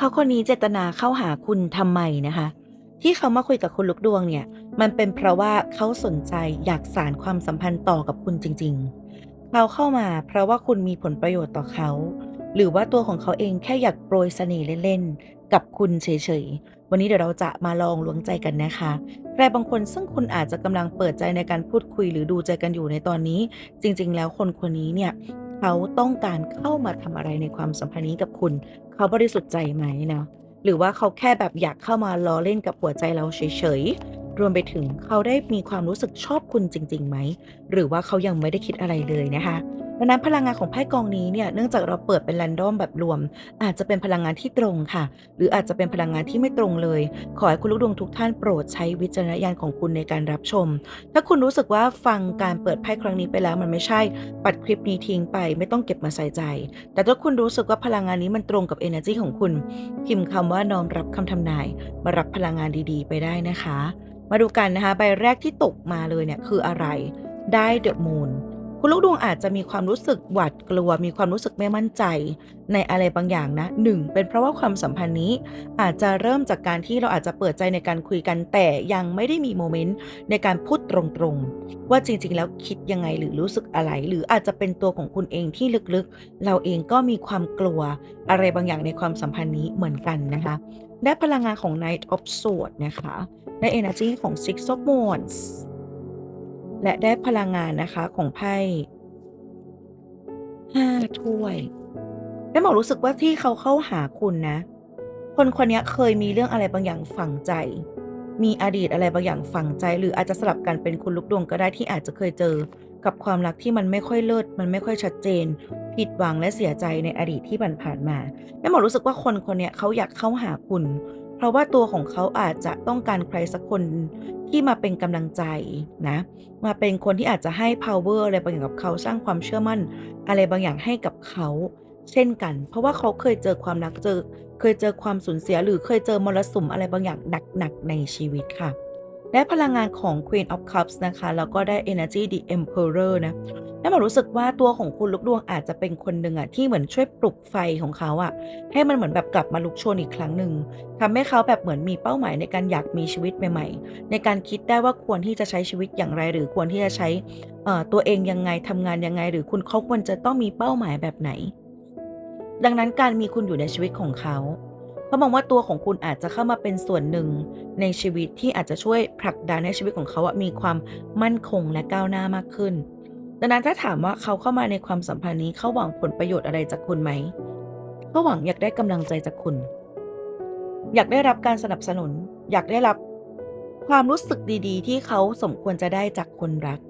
เขาคนนี้เจตนาเข้าหาคุณทำไมนะคะ ที่เขามาคุยกับคุณลูกดวงเนี่ย มันเป็นเพราะว่าเขาสนใจอยากสานความสัมพันธ์ต่อกับคุณจริง ๆ เขาเข้ามาเพราะว่าคุณมีผลประโยชน์ต่อเขา หรือว่าตัวของเขาเองแค่อยากโปรยเสน่ห์เล่นๆกับคุณเฉยๆ วันนี้เดี๋ยวเราจะมาลองล้วงใจกันนะคะใครบางคนซึ่งคุณอาจจะกำลังเปิดใจในการพูดคุยหรือดูใจกันอยู่ในตอนนี้ จริง ๆ แล้วคนคนนี้เนี่ยเขาต้องการเข้ามาทำอะไรในความสัมพันธ์นี้กับคุณ เขาบริสุทธิ์ใจไหมเนาะหรือว่าเขาแค่แบบอยากเข้ามาล้อเล่นกับหัวใจเราเฉยๆ รวมไปถึงเขาได้มีความรู้สึกชอบคุณจริงๆไหม หรือว่าเขายังไม่ได้คิดอะไรเลยนะคะ ดังนั้นพลังงานของไพ่กองนี้เนี่ยเนื่องจากเราเปิดเป็นแรนดอมแบบรวม อาจจะเป็นพลังงานที่ตรงค่ะ หรืออาจจะเป็นพลังงานที่ไม่ตรงเลย ขอให้คุณลูกดวงทุกท่านโปรดใช้วิจารณญาณของคุณในการรับชม ถ้าคุณรู้สึกว่าฟังการเปิดไพ่ครั้งนี้ไปแล้วมันไม่ใช่ ปัดคลิปนี้ทิ้งไปไม่ต้องเก็บมาใส่ใจ แต่ถ้าคุณรู้สึกว่าพลังงานนี้มันตรงกับ energy ของคุณ พิมพ์คำว่าน้อมรับคำทำนาย มารับพลังงานดีๆ ไปได้นะคะ มาดูกันนะคะใบแรกที่ตกมาเลยเนี่ยคืออะไรได้ The Moon คุณลูกดวงอาจจะมีความรู้สึกหวาดกลัว มีความรู้สึกไม่มั่นใจ ในอะไรบางอย่างนะหนึ่งเป็นเพราะว่าความสัมพันธ์นี้ อาจจะเริ่มจากการที่เราอาจจะเปิดใจในการคุยกันแต่ยังไม่ได้มีโมเมนต์ในการพูดตรงๆ ว่าจริงๆ แล้วคิดยังไงหรือรู้สึกอะไร หรืออาจจะเป็นตัวของคุณเองที่ลึกๆ เราเองก็มีความกลัวอะไรบางอย่างในความสัมพันธ์นี้เหมือนกันนะคะได้พลังงานของ Knight of Swords นะคะได้ energy ของ Six of Wands และได้พลังงานนะคะของไพ่ห้าถ้วยแม่หมอรู้สึกว่าที่เขาเข้าหาคุณนะ คนคนนี้เคยมีเรื่องอะไรบางอย่างฝังใจ มีอดีตอะไรบางอย่างฝังใจ หรืออาจจะสลับกันเป็นคุณลูกดวงก็ได้ที่อาจจะเคยเจอ กับความรักที่มันไม่ค่อยเลิศมันไม่ค่อยชัดเจน ผิดหวังและเสียใจในอดีตที่ผ่านมาแม่หมอรู้สึกว่าคนคนนี้เขาอยากเข้าหาคุณ เพราะว่าตัวของเขาอาจจะต้องการใครสักคนที่มาเป็นกำลังใจนะ มาเป็นคนที่อาจจะให้ power อะไรบางอย่างกับเขาสร้างความเชื่อมั่น อะไรบางอย่างให้กับเขา เช่นกัน เพราะว่าเขาเคยเจอความรักเจอ เคยเจอความสูญเสียหรือเคยเจอมรสุมอะไรบางอย่างหนักๆในชีวิตค่ะ ได้พลังงานของ Queen of Cups นะคะ แล้วก็ได้ Energy the Emperor นะแม่หมอรู้สึกว่าตัวของคุณลูกดวงอาจจะเป็นคนหนึ่งอะที่เหมือนช่วยปลุกไฟของเขาอะให้มันเหมือนแบบกลับมาลุกโชนอีกครั้งหนึ่งทำให้เขาแบบเหมือนมีเป้าหมายในการอยากมีชีวิตใหม่ ๆ ในการคิดได้ว่าควรที่จะใช้ชีวิตอย่างไร หรือควรที่จะใช้ตัวเองยังไงทำงานยังไง หรือคุณเขาควรจะต้องมีเป้าหมายแบบไหน ดังนั้นการมีคุณอยู่ในชีวิตของเขา เขามองว่าตัวของคุณอาจจะเข้ามาเป็นส่วนหนึ่งในชีวิตที่อาจจะช่วยผลักดันให้ชีวิตของเขาอะมีความมั่นคงและก้าวหน้ามากขึ้น ดังนั้นถ้าถามว่าเขาเข้ามาในความสัมพันธ์นี้เขาหวังผลประโยชน์อะไรจากคุณไหมเขาหวังอยากได้กำลังใจจากคุณ อยากได้รับการสนับสนุน อยากได้รับความรู้สึกดีๆ ที่เขาสมควรจะได้จากคนรัก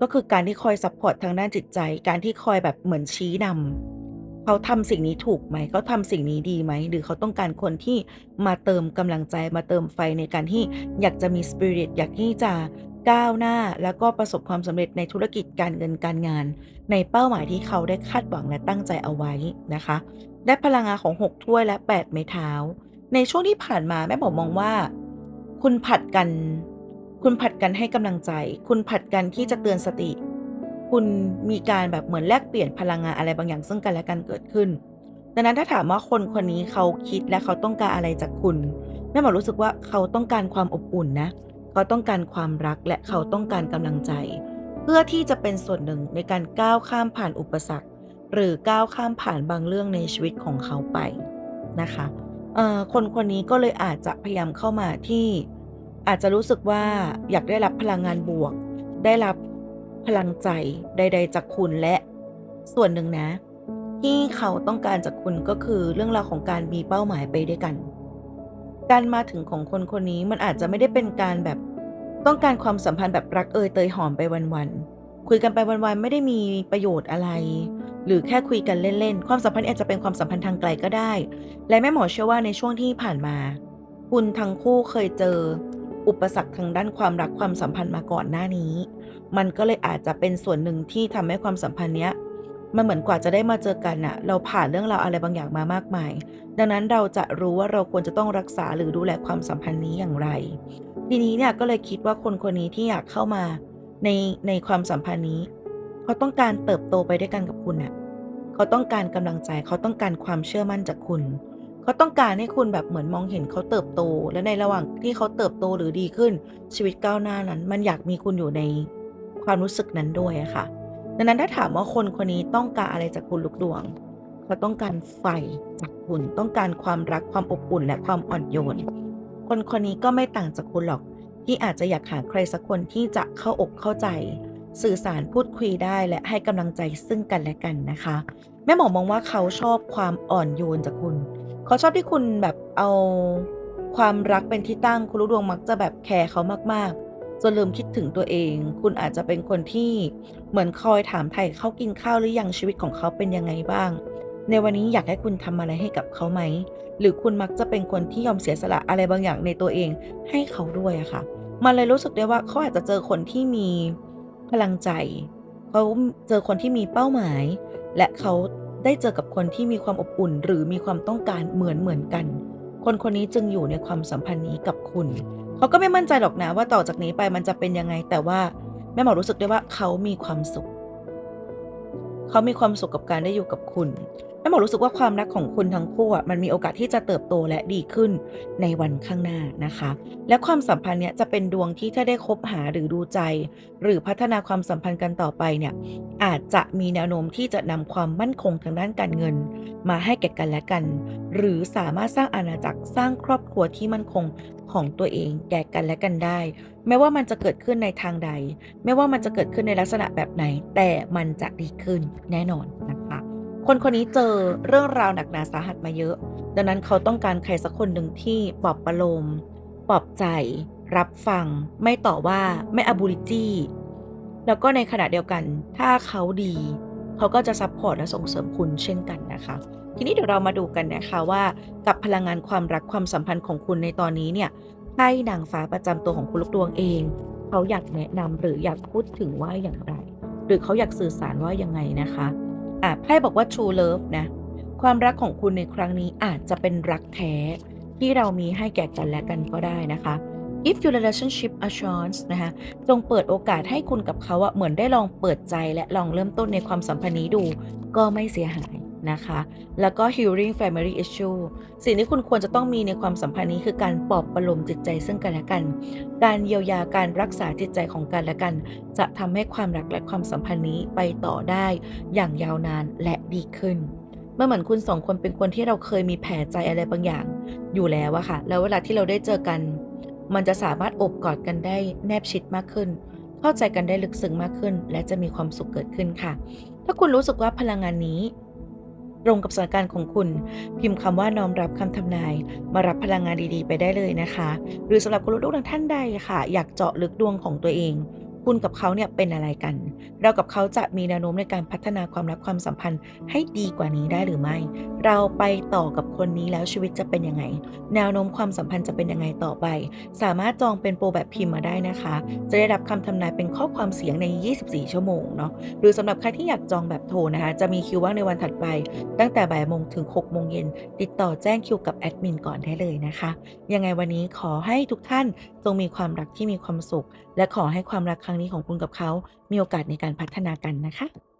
ก็คือการที่คอยซัพพอร์ตทางด้านจิตใจ การที่คอยแบบเหมือนชี้นำ เขาทำสิ่งนี้ถูกไหม เขาทำสิ่งนี้ดีไหม หรือเขาต้องการคนที่มาเติมกำลังใจมาเติมไฟในการที่อยากจะมีสปิริตอยากที่จะก้าวหน้า แล้วก็ประสบความสำเร็จในธุรกิจการเงินการงาน ในเป้าหมายที่เขาได้คาดหวังและตั้งใจเอาไว้นะคะ ได้พลังงานของ 6 ถ้วยและ 8 ไม้เท้า ในช่วงที่ผ่านมาแม่บอกมองว่า คุณผัดกัน คุณผัดกันให้กำลังใจ คุณผัดกันที่จะเตือนสติ คุณมีการแบบเหมือนแลกเปลี่ยนพลังงานอะไรบางอย่างซึ่งกันและกันเกิดขึ้น ดังนั้นถ้าถามว่าคนคนนี้เขาคิดและเขาต้องการอะไรจากคุณแม่หมอรู้สึกว่าเขาต้องการความอบอุ่นนะ เขาต้องการความรักและเขาต้องการกำลังใจ เพื่อที่จะเป็นส่วนหนึ่งในการก้าวข้ามผ่านอุปสรรค หรือก้าวข้ามผ่านบางเรื่องในชีวิตของเขาไปนะคะเอ่อคนคนนี้ก็เลยอาจจะพยายามเข้ามาที่ อาจจะรู้สึกว่าอยากได้รับพลังงานบวก ได้รับ พลังใจใด ๆ จากคุณและ ส่วนหนึ่งนะ ที่เขาต้องการจากคุณก็คือเรื่องราวของการมีเป้าหมายไปด้วยกัน การมาถึงของคนคนนี้มันอาจจะไม่ได้เป็นการแบบต้องการความสัมพันธ์แบบรักเอยเตยหอมไปวันๆคุยกันไปวันๆไม่ได้มีประโยชน์อะไร หรือแค่คุยกันเล่นๆความสัมพันธ์อาจจะเป็นความสัมพันธ์ทางไกลก็ได้ และแม่หมอเชื่อว่าในช่วงที่ผ่านมา คุณทั้งคู่เคยเจอ อุปสรรคทางด้านความรักความสัมพันธ์มาก่อนหน้านี้ มันก็เลยอาจจะเป็นส่วนหนึ่งที่ทำให้ความสัมพันธ์เนี้ยมันเหมือนกว่าจะได้มาเจอกันน่ะ เราผ่านเรื่องราวอะไรบางอย่างมามากมาย ดังนั้นเราจะรู้ว่าเราควรจะต้องรักษาหรือดูแลความสัมพันธ์นี้อย่างไร ทีนี้เนี่ยก็เลยคิดว่าคนคนนี้ที่อยากเข้ามาในในความสัมพันธ์นี้ เขาต้องการเติบโตไปด้วยกันกับคุณน่ะ เขาต้องการกำลังใจ เขาต้องการความเชื่อมั่นจากคุณ เขาต้องการให้คุณแบบเหมือนมองเห็นเขาเติบโต และในระหว่างที่เขาเติบโตหรือดีขึ้นชีวิตก้าวหน้านั้น มันอยากมีคุณอยู่ในความรู้สึกนั้นด้วยอะค่ะ ดังนั้นถ้าถามว่าคนคนนี้ต้องการอะไรจากคุณลูกดวง เขาต้องการไฟจากคุณ ต้องการความรักความอบอุ่นและความอ่อนโยน คนคนนี้ก็ไม่ต่างจากคุณหรอก ที่อาจจะอยากหาใครสักคนที่จะเข้าอกเข้าใจ สื่อสารพูดคุยได้และให้กำลังใจซึ่งกันและกันนะคะ แม่หมอมองว่าเขาชอบความอ่อนโยนจากคุณ เขาชอบที่คุณแบบเอาความรักเป็นที่ตั้งคุณลูกดวงมักจะแบบแคร์เขามากๆ จนลืมคิดถึงตัวเอง คุณอาจจะเป็นคนที่เหมือนคอยถามไถ่เขากินข้าวหรือยังชีวิตของเขาเป็นยังไงบ้าง ในวันนี้อยากให้คุณทำอะไรให้กับเขาไหม หรือคุณมักจะเป็นคนที่ยอมเสียสละอะไรบางอย่างในตัวเองให้เขาด้วยอะค่ะ มันเลยรู้สึกได้ว่าเขาอาจจะเจอคนที่มีพลังใจ เขาเจอคนที่มีเป้าหมาย และเขา ได้เจอกับคนที่มีความอบอุ่น หรือมีความต้องการเหมือนเหมือนกัน คนคนนี้จึงอยู่ในความสัมพันธ์นี้กับคุณ เขาก็ไม่มั่นใจหรอกนะว่าต่อจากนี้ไปมันจะเป็นยังไง แต่ว่าแม่หมอรู้สึกได้ว่าเขามีความสุข เขามีความสุขกับการได้อยู่กับคุณ แม่หมอรู้สึกว่าความรักของคุณทั้งคู่อะมันมีโอกาสที่จะเติบโตและดีขึ้นในวันข้างหน้านะคะ และความสัมพันธ์เนี้ยจะเป็นดวงที่ถ้าได้คบหาหรือดูใจ หรือพัฒนาความสัมพันธ์กันต่อไปเนี่ยอาจจะมีแนวโน้มที่จะนำความมั่นคงทางด้านการเงิน มาให้แก่กันและกัน หรือสามารถสร้างอาณาจักรสร้างครอบครัวที่มั่นคงของตัวเองแก่กันและกันได้ ไม่ว่ามันจะเกิดขึ้นในทางใด ไม่ว่ามันจะเกิดขึ้นในลักษณะแบบไหน แต่มันจะดีขึ้นแน่นอน คนคนนี้เจอเรื่องราวหนักหนาสาหัสมาเยอะ ดังนั้นเขาต้องการใครสักคนหนึ่งที่ปลอบประโลม ปลอบใจ รับฟัง ไม่ต่อว่า ไม่อบูลิจีแล้วก็ในขณะเดียวกัน ถ้าเขาดี เขาก็จะซัพพอร์ตและส่งเสริมคุณเช่นกันนะคะ ทีนี้เดี๋ยวเรามาดูกันนะคะว่ากับพลังงานความรักความสัมพันธ์ของคุณในตอนนี้เนี่ยไพ่นางฟ้าประจำตัวของคุณลูกดวงเอง เขาอยากแนะนำหรืออยากพูดถึงว่าอย่างไร หรือเขาอยากสื่อสารว่ายังไงนะคะ อะไพ่บอกว่า true love นะ ความรักของคุณในครั้งนี้อาจจะเป็นรักแท้ที่เรามีให้แก่กันและกันก็ได้นะคะ if your relationship a chance นะคะ จงเปิดโอกาสให้คุณกับเขาอะเหมือนได้ลองเปิดใจและลองเริ่มต้นในความสัมพันธ์นี้ดู ก็ไม่เสียหาย นะคะ แล้วก็ healing family issue สิ่งที่คุณควรจะต้องมีในความสัมพันธ์นี้คือการปลอบประโลมจิตใจซึ่งกันและกัน การเยียวยาการรักษาจิตใจของกันและกัน จะทำให้ความรักและความสัมพันธ์นี้ไปต่อได้อย่างยาวนานและดีขึ้นเมื่อเหมือนคุณสองคนเป็นคนที่เราเคยมีแผลใจอะไรบางอย่าง อยู่แล้วอะค่ะ แล้วเวลาที่เราได้เจอกัน มันจะสามารถอบกอดกันได้แนบชิดมากขึ้น เข้าใจกันได้ลึกซึ้งมากขึ้น และจะมีความสุขเกิดขึ้นค่ะ ถ้าคุณรู้สึกว่าพลังงานนี้ ตรงกับสถานการณ์ของคุณ พิมพ์คำว่าน้อมรับคำทำนาย มารับพลังงานดีๆ ไปได้เลยนะคะ หรือสำหรับคุณลูกดังท่านใดค่ะ อยากเจาะลึกดวงของตัวเอง คุณกับเขาเนี่ยเป็นอะไรกัน เรากับเขาจะมีแนวโน้มในการพัฒนาความรักความสัมพันธ์ให้ดีกว่านี้ได้หรือไม่ เราไปต่อกับคนนี้แล้วชีวิตจะเป็นยังไง แนวโน้มความสัมพันธ์จะเป็นยังไงต่อไป สามารถจองเป็นโปรแบบพิมพ์มาได้นะคะ จะได้รับคำทำนายเป็นข้อความเสียงใน 24 ชั่วโมงเนาะ หรือสำหรับใครที่อยากจองแบบโทรนะคะ จะมีคิวว่างในวันถัดไป ตั้งแต่บ่ายโมงถึง6โมงเย็น ติดต่อแจ้งคิวกับแอดมินก่อนได้เลยนะคะ ยังไงวันนี้ขอให้ทุกท่าน จงมีความรักที่มีความสุข และขอให้ความรักครั้งนี้ของคุณกับเขา มีโอกาสในการพัฒนากันนะคะ